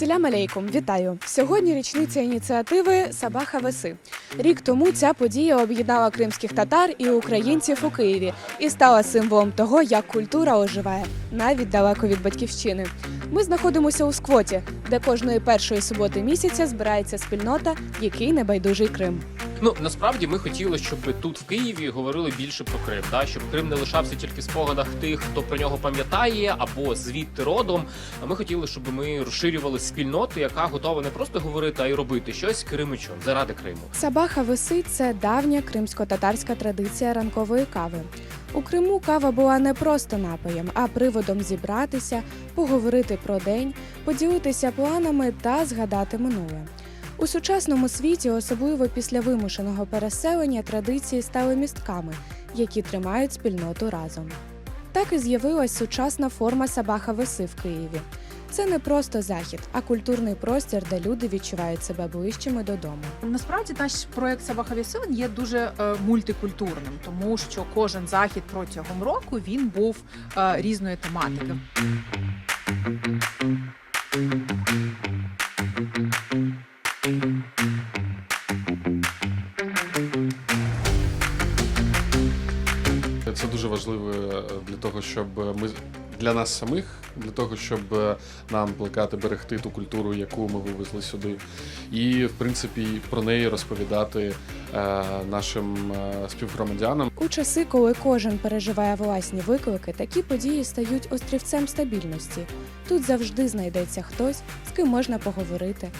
Селям алейкум, вітаю! Сьогодні річниця ініціативи Сабаха Веси. Рік тому ця подія об'єднала кримських татар і українців у Києві і стала символом того, як культура оживає навіть далеко від батьківщини. Ми знаходимося у сквоті, де кожної першої суботи місяця збирається спільнота, який небайдужий Крим. Ну насправді ми хотіли, щоб тут в Києві говорили більше про Крим, да? щоб Крим не лишався тільки в спогадах тих, хто про нього пам'ятає або звідти родом. А ми хотіли, щоб ми розширювали спільноту, яка готова не просто говорити, а й робити щось Кримичом заради Криму. Сабаха Веси це давня кримсько-татарська традиція ранкової кави. У Криму кава була не просто напоєм, а приводом зібратися, поговорити про день, поділитися планами та згадати минуле. У сучасному світі, особливо після вимушеного переселення, традиції стали містками, які тримають спільноту разом. Так і з'явилась сучасна форма Сабаха Веси в Києві. Це не просто захід, а культурний простір, де люди відчувають себе ближчими додому. Насправді наш проект Сабаха Вісилин є дуже е, мультикультурним, тому що кожен захід протягом року він був е, різної тематики. Це дуже важливо е, для того, щоб ми для нас самих, для того, щоб е, нам плекати, берегти ту культуру, яку ми вивезли сюди, і в принципі про неї розповідати е, нашим е, співгромадянам. У часи, коли кожен переживає власні виклики, такі події стають острівцем стабільності. Тут завжди знайдеться хтось, з ким можна поговорити,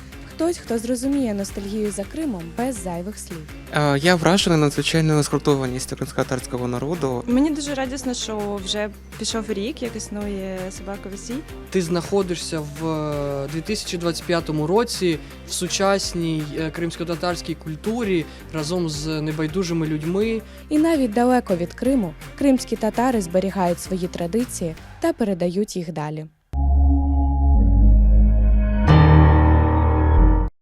хтось, хто зрозуміє ностальгію за Кримом без зайвих слів. Е, Я вражений надзвичайною згуртованістю кримськотатарського народу. Мені дуже радісно, що вже пішов рік, як існує собака Весій. ти знаходишся в е, 2025 році в сучасній е, кримсько-татарській культурі разом з небайдужими людьми. І навіть далеко від Криму кримські татари зберігають свої традиції та передають їх далі.